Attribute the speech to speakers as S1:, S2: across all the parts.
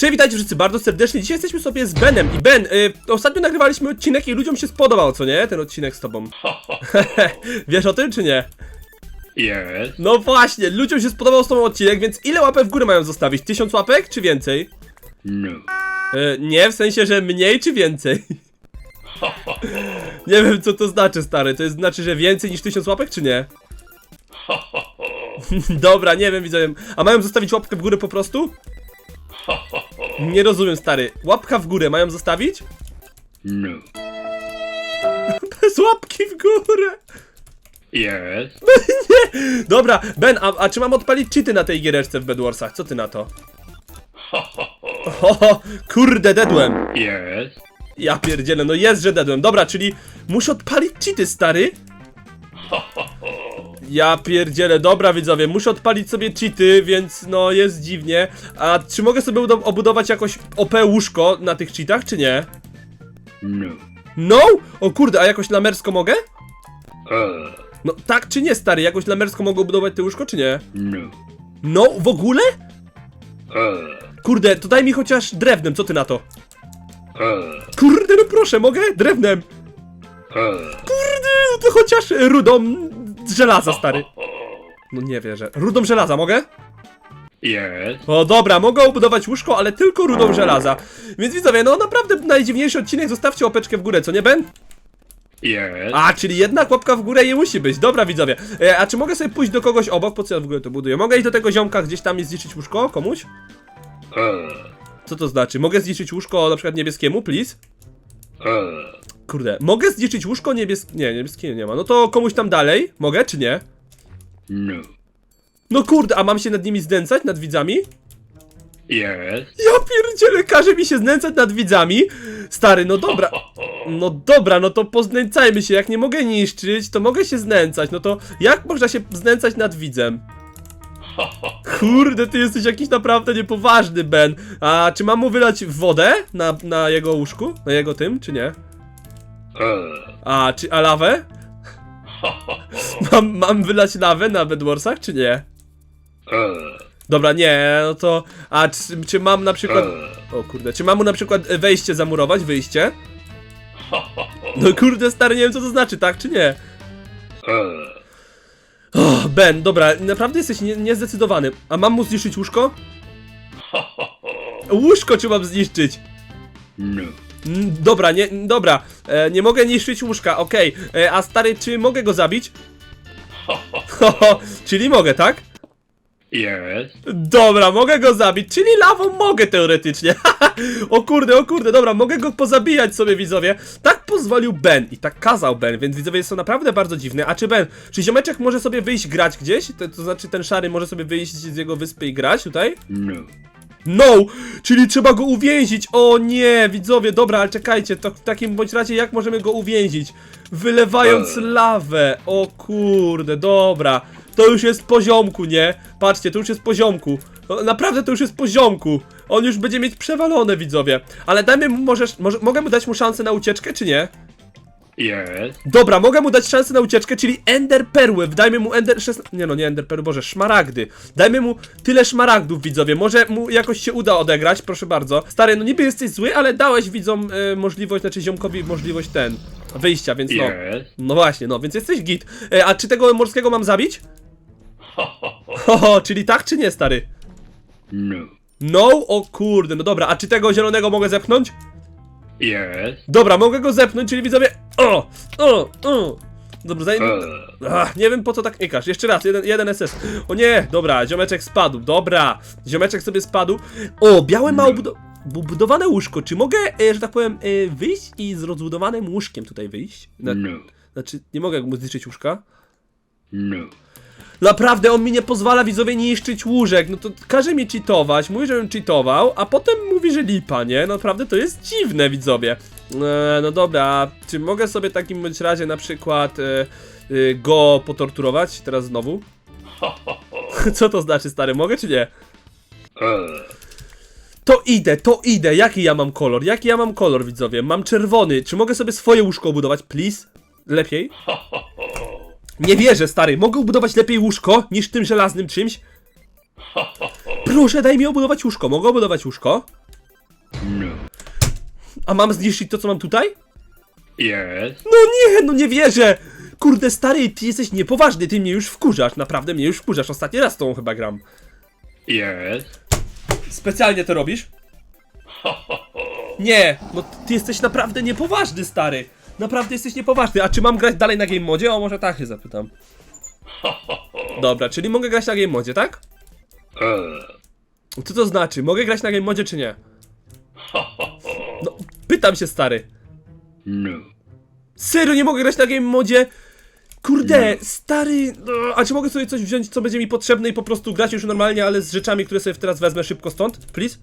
S1: Cześć, witajcie wszyscy bardzo serdecznie. Dzisiaj jesteśmy sobie z Benem. I Ben, y, ostatnio nagrywaliśmy odcinek i ludziom się spodobał, co nie? Ten odcinek z tobą. Wiesz o tym, czy nie?
S2: Yes.
S1: No właśnie, ludziom się spodobał z tobą odcinek, więc ile łapek w górę mają zostawić? Tysiąc łapek, czy więcej?
S2: No.
S1: Y, nie, w sensie, że mniej, czy więcej? nie wiem, co to znaczy, stary. To jest, znaczy, że więcej niż tysiąc łapek, czy nie? Dobra, nie wiem, widzowie. A mają zostawić łapkę w górę po prostu? Nie rozumiem, stary. Łapka w górę mają zostawić?
S2: No.
S1: Bez łapki w górę.
S2: Yes.
S1: Dobra, Ben, a, a czy mam odpalić cheaty na tej giereczce w Bedwarsach? Co ty na to? Oho, kurde, dedłem.
S2: Yes.
S1: Ja pierdzielę, no jest, że dedłem. Dobra, czyli muszę odpalić cheaty, stary? Ja pierdzielę, dobra widzowie, muszę odpalić sobie cheaty, więc no jest dziwnie. A czy mogę sobie udo- obudować jakoś OP łóżko na tych cheatach, czy nie?
S2: No.
S1: No? O kurde, a jakoś lamersko mogę?
S2: Uh.
S1: No tak czy nie, stary, jakoś lamersko mogę obudować te łóżko, czy nie?
S2: No.
S1: No, w ogóle?
S2: Uh.
S1: Kurde, to daj mi chociaż drewnem, co ty na to?
S2: Uh.
S1: Kurde, no proszę, mogę? Drewnem.
S2: Uh.
S1: Kurde, no to chociaż rudą z żelaza, stary. No nie wierzę. Rudą żelaza, mogę?
S2: Yes.
S1: O dobra, mogę obudować łóżko, ale tylko rudą żelaza. Więc widzowie, no naprawdę najdziwniejszy odcinek, zostawcie łapeczkę w górę, co nie Ben?
S2: Yes.
S1: A, czyli jednak łapka w górę nie musi być. Dobra, widzowie. E, a czy mogę sobie pójść do kogoś obok? Po co ja w ogóle to buduję? Mogę iść do tego ziomka gdzieś tam i zniszczyć łóżko komuś?
S2: Uh.
S1: Co to znaczy? Mogę zniszczyć łóżko na przykład niebieskiemu, please?
S2: Uh.
S1: Kurde, mogę zniszczyć łóżko niebieskie... Nie, niebieskie nie ma. No to komuś tam dalej? Mogę, czy nie?
S2: No.
S1: No kurde, a mam się nad nimi znęcać? Nad widzami?
S2: Yes.
S1: Ja pierdzielę, każe mi się znęcać nad widzami. Stary, no dobra. No dobra, no to poznęcajmy się. Jak nie mogę niszczyć, to mogę się znęcać. No to jak można się znęcać nad widzem? Kurde, ty jesteś jakiś naprawdę niepoważny, Ben. A czy mam mu wylać wodę na, na jego łóżku? Na jego tym, czy nie? A, czy a lawę? Mam, mam wylać lawę na Bedwarsach, czy nie? Dobra, nie, no to... A czy, czy mam na przykład... O kurde, czy mam mu na przykład wejście zamurować, wyjście? No kurde, stary, nie wiem co to znaczy, tak czy nie?
S2: Uh.
S1: O, Ben, dobra, naprawdę jesteś nie, niezdecydowany. A mam mu zniszczyć łóżko? Łóżko czy mam zniszczyć?
S2: No.
S1: Mm, Dobra, nie, dobra, e, nie mogę niszczyć łóżka, okej. E, A stary, czy mogę go zabić? Czyli mogę, tak?
S2: Yes.
S1: Dobra, mogę go zabić, czyli lawą mogę teoretycznie. o kurde, o kurde, dobra, mogę go pozabijać sobie, widzowie. Tak pozwolił Ben i tak kazał Ben, więc widzowie jest to naprawdę bardzo dziwne. A czy Ben, czy ziomeczek może sobie wyjść grać gdzieś? To, to znaczy ten szary może sobie wyjść z jego wyspy i grać tutaj?
S2: No.
S1: No! Czyli trzeba go uwięzić! O nie, widzowie, dobra, ale czekajcie, to w takim bądź razie jak możemy go uwięzić? Wylewając
S2: Eee.
S1: lawę! O kurde, dobra. To już jest poziomku, nie? Patrzcie, to już jest poziomku. No, naprawdę to już jest poziomku. On już będzie mieć przewalone, widzowie. Ale dajmy mu, możesz, może, mogę mu dać mu szansę na ucieczkę, czy nie?
S2: Yes.
S1: Dobra, mogę mu dać szansę na ucieczkę, czyli Ender Perły. Dajmy mu Ender 16. Nie no, nie Ender Perły, boże, szmaragdy. Dajmy mu tyle szmaragdów, widzowie. Może mu jakoś się uda odegrać, proszę bardzo. Stary, no niby jesteś zły, ale dałeś widzom e, możliwość, znaczy ziomkowi możliwość ten wyjścia, więc no.
S2: Yes.
S1: No właśnie, no, więc jesteś git. E, a czy tego morskiego mam zabić? Ho, czyli tak czy nie, stary?
S2: No.
S1: No, o kurde, no dobra, a czy tego zielonego mogę zepchnąć?
S2: Yes.
S1: Dobra, mogę go zepchnąć, czyli widzowie. O! O! O! Dobra, zaj...
S2: Uh.
S1: Ach, nie wiem po co tak klikasz. Jeszcze raz, jeden, jeden SS. O nie, dobra, ziomeczek spadł. Dobra, ziomeczek sobie spadł. O, białe ma obudo obudowane łóżko. Czy mogę, e, że tak powiem, e, wyjść i z rozbudowanym łóżkiem tutaj wyjść? Na,
S2: No.
S1: znaczy, nie mogę mu zniszczyć łóżka.
S2: No.
S1: Naprawdę, on mi nie pozwala widzowie niszczyć łóżek. No to każe mi cheatować, mówi, żebym cheatował, a potem mówi, że lipa, nie? Naprawdę to jest dziwne, widzowie. E, no dobra, czy mogę sobie w takim bądź razie na przykład e, e, go potorturować teraz znowu? Co to znaczy, stary? Mogę czy nie? To idę, to idę. Jaki ja mam kolor? Jaki ja mam kolor, widzowie? Mam czerwony. Czy mogę sobie swoje łóżko obudować, please? Lepiej? Nie wierzę, stary. Mogę obudować lepiej łóżko niż tym żelaznym czymś? Proszę, daj mi obudować łóżko. Mogę obudować łóżko? A mam zniszczyć to, co mam tutaj?
S2: Yes.
S1: No nie, no nie wierzę! Kurde, stary, ty jesteś niepoważny, ty mnie już wkurzasz, naprawdę mnie już wkurzasz. Ostatni raz z tą chyba gram.
S2: Yes.
S1: Specjalnie to robisz? Nie, no ty jesteś naprawdę niepoważny, stary. Naprawdę jesteś niepoważny. A czy mam grać dalej na game modzie? O, może tak się zapytam. Dobra, czyli mogę grać na game modzie, tak?
S2: Uh.
S1: Co to znaczy? Mogę grać na game modzie, czy nie? No, pytam się, stary.
S2: No.
S1: Serio, nie mogę grać na game modzie? Kurde, stary, no, a czy mogę sobie coś wziąć, co będzie mi potrzebne i po prostu grać już normalnie, ale z rzeczami, które sobie teraz wezmę szybko stąd? Please?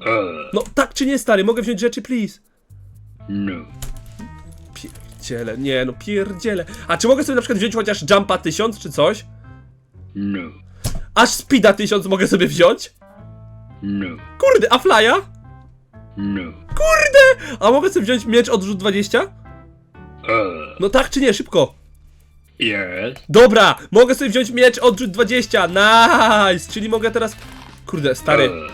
S2: Uh.
S1: No, tak czy nie, stary, mogę wziąć rzeczy, please?
S2: No.
S1: Pierdziele, nie, no pierdziele. A czy mogę sobie na przykład wziąć chociaż jumpa 1000 czy coś?
S2: No.
S1: Aż speeda 1000 mogę sobie wziąć?
S2: No.
S1: Kurde, a flya?
S2: No.
S1: Kurde! A mogę sobie wziąć miecz odrzut 20?
S2: Uh.
S1: No tak czy nie, szybko.
S2: Yes.
S1: Dobra, mogę sobie wziąć miecz odrzut 20, nice! Czyli mogę teraz... Kurde, stary,
S2: Uh.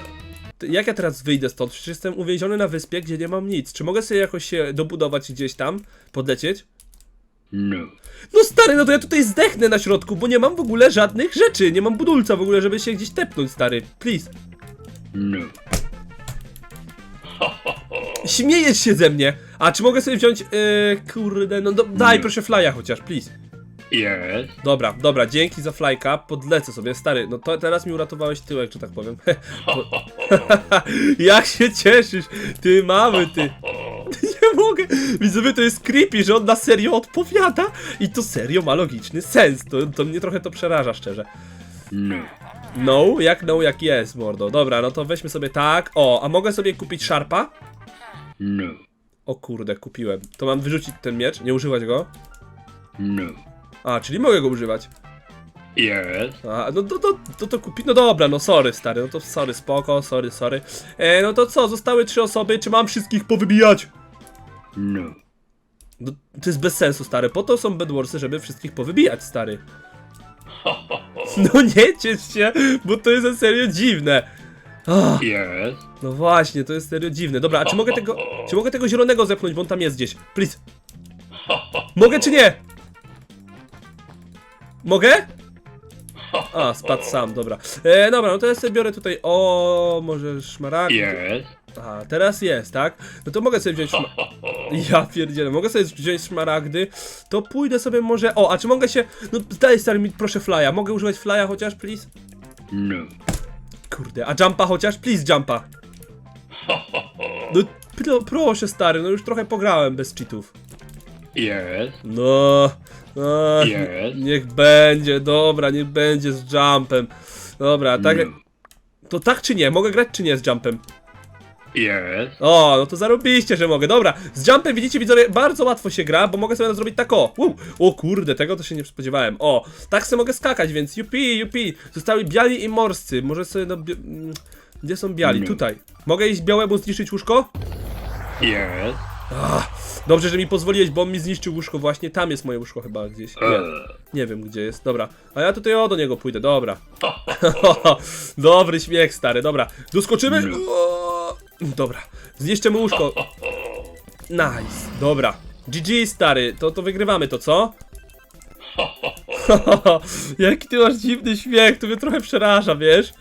S1: ty- jak ja teraz wyjdę stąd? Przecież jestem uwięziony na wyspie, gdzie nie mam nic. Czy mogę sobie jakoś się dobudować gdzieś tam, podlecieć?
S2: No.
S1: No stary, no to ja tutaj zdechnę na środku, bo nie mam w ogóle żadnych rzeczy. Nie mam budulca w ogóle, żeby się gdzieś tepnąć, stary. Please.
S2: No.
S1: Śmiejesz się ze mnie. A czy mogę sobie wziąć, yy, kurde, no do, daj proszę flya chociaż, please.
S2: Yes.
S1: Dobra, dobra, dzięki za flyka, podlecę sobie, stary, no to teraz mi uratowałeś tyłek, że tak powiem. Bo- Jak się cieszysz, ty mamy, ty. Nie mogę, widzowie, to jest creepy, że on na serio odpowiada i to serio ma logiczny sens, to, to mnie trochę to przeraża, szczerze.
S2: No.
S1: No, jak no, jak jest, mordo. Dobra, no to weźmy sobie tak. O, a mogę sobie kupić szarpa?
S2: No.
S1: O kurde, kupiłem. To mam wyrzucić ten miecz, nie używać go?
S2: No.
S1: A, czyli mogę go używać.
S2: Yes.
S1: A, no to, to, to, to kupi... No dobra, no sorry, stary, no to sorry, spoko, sorry, sorry. E, no to co, zostały trzy osoby, czy mam wszystkich powybijać?
S2: No.
S1: No, to jest bez sensu, stary, po to są bedwarsy, żeby wszystkich powybijać, stary. No nie ciesz się, bo to jest na serio dziwne. Ach,
S2: Yes.
S1: no właśnie, to jest serio dziwne. Dobra, a czy mogę tego, czy mogę tego zielonego zepchnąć, bo on tam jest gdzieś? Please. Mogę czy nie? Mogę? A, spadł sam, dobra. E, dobra, no to ja sobie biorę tutaj, o, może szmaragd.
S2: Yes.
S1: A, teraz jest, tak? No to mogę sobie wziąć szma... Ja pierdzielę, mogę sobie wziąć szmaragdy, to pójdę sobie może... O, a czy mogę się... No daj stary mi proszę flya, mogę używać flya chociaż, please?
S2: No.
S1: Kurde, a jumpa chociaż? Please jumpa. No pro, proszę stary, no już trochę pograłem bez cheatów.
S2: Yes.
S1: No, no
S2: Yes.
S1: niech będzie, dobra, niech będzie z jumpem. Dobra, tak...
S2: No.
S1: To tak czy nie? Mogę grać czy nie z jumpem?
S2: Yes.
S1: O, no to zarobiście, że mogę. Dobra, z jumpem widzicie widzowie, bardzo łatwo się gra, bo mogę sobie zrobić tak o. Uu, o kurde, tego to się nie spodziewałem. O, tak sobie mogę skakać, więc jupi, jupi. Zostali biali i morscy. Może sobie no... bi- mm, Gdzie są biali?
S2: Nie.
S1: Tutaj. Mogę iść białemu zniszczyć łóżko?
S2: Yes.
S1: Dobrze, że mi pozwoliłeś, bo on mi zniszczył łóżko właśnie. Tam jest moje łóżko chyba gdzieś. Nie,
S2: Uh.
S1: nie wiem gdzie jest. Dobra. A ja tutaj o do niego pójdę, dobra. Dobry śmiech, stary, dobra. Doskoczymy? O, Dobra. Zniszczę mu łóżko. Nice, dobra. GG, stary, to, to wygrywamy to, co? Jaki ty masz dziwny śmiech, to mnie trochę przeraża, wiesz?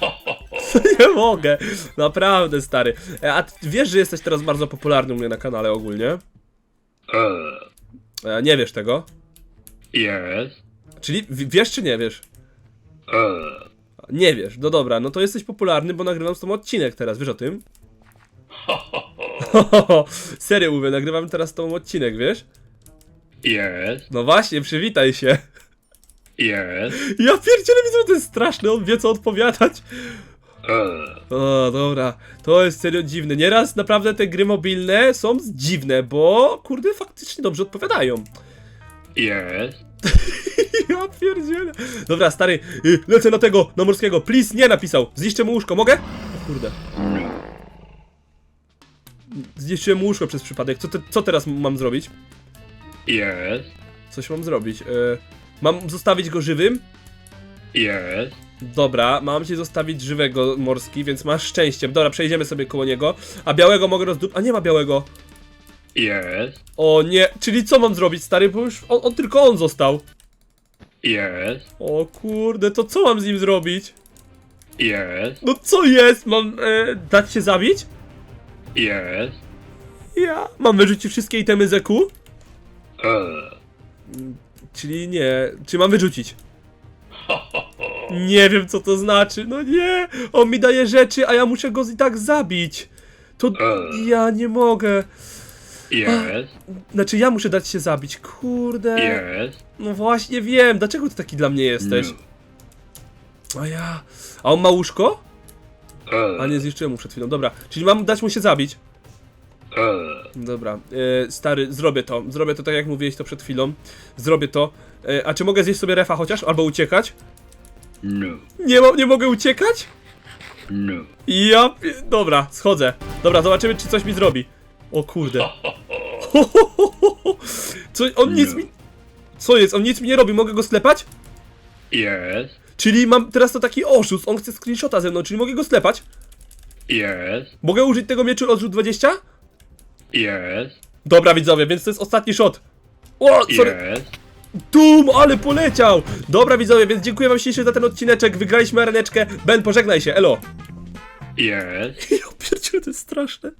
S1: Nie mogę, naprawdę, stary. E, A wiesz, że jesteś teraz bardzo popularny u mnie na kanale ogólnie?
S2: Uh.
S1: E, Nie wiesz tego?
S2: Yes.
S1: Czyli wiesz czy nie wiesz? Nie wiesz, no dobra, no to jesteś popularny, bo nagrywam z tobą odcinek teraz, wiesz o tym? Serio mówię, nagrywam teraz z tobą odcinek, wiesz?
S2: Yes.
S1: No właśnie, przywitaj się.
S2: Yes.
S1: Ja pierdzielę widzę, to jest straszne, on wie co odpowiadać.
S2: Uh.
S1: O, dobra, to jest serio dziwne. Nieraz naprawdę te gry mobilne są dziwne, bo kurde, faktycznie dobrze odpowiadają.
S2: Yes.
S1: Ja pierdzielę. Dobra, stary, y, lecę na tego, na morskiego. Please, nie napisał. Zniszczę mu łóżko, mogę? O kurde. Zniszczyłem mu łóżko przez przypadek. Co, te, co teraz mam zrobić?
S2: Yes.
S1: Coś mam zrobić. E, mam zostawić go żywym?
S2: Yes.
S1: Dobra, mam ci zostawić żywego morski, więc masz szczęście. Dobra, przejdziemy sobie koło niego. A białego mogę rozdup... A nie ma białego.
S2: Yes.
S1: O nie, czyli co mam zrobić, stary? Bo już on, on tylko on został.
S2: Yes.
S1: O kurde, to co mam z nim zrobić?
S2: Yes.
S1: No co jest? Mam e, dać się zabić?
S2: Yes.
S1: Ja. Mam wyrzucić wszystkie itemy ZQ?
S2: Uh.
S1: Czyli nie. Czy mam wyrzucić? Nie wiem co to znaczy. No nie. On mi daje rzeczy, a ja muszę go i tak zabić. To ja nie mogę.
S2: Yes.
S1: Znaczy ja muszę dać się zabić. Kurde.
S2: Yes.
S1: No właśnie wiem. Dlaczego ty taki dla mnie jesteś?
S2: No.
S1: A ja. A on ma łóżko?
S2: Uh.
S1: A nie zniszczyłem mu przed chwilą. Dobra. Czyli mam dać mu się zabić.
S2: Uh.
S1: Dobra, e, stary, zrobię to. Zrobię to tak jak mówiłeś to przed chwilą. Zrobię to. E, a czy mogę zjeść sobie refa chociaż? Albo uciekać?
S2: No.
S1: Nie, mo- nie mogę uciekać?
S2: No.
S1: Ja. Dobra, schodzę. Dobra, zobaczymy, czy coś mi zrobi. O kurde. Co, on nic mi. Co jest? On nic mi nie robi, mogę go sklepać?
S2: Yes.
S1: Czyli mam teraz to taki oszust, on chce screenshota ze mną, czyli mogę go sklepać?
S2: Yes.
S1: Mogę użyć tego mieczu odrzut 20?
S2: Yes.
S1: Dobra, widzowie, więc to jest ostatni shot. O, sorry.
S2: Yes.
S1: Tum, ale poleciał! Dobra widzowie, więc dziękuję wam ślicznie za ten odcineczek, wygraliśmy areneczkę. Ben, pożegnaj się, elo.
S2: Yes.
S1: Ja pierdzielę, to jest straszne.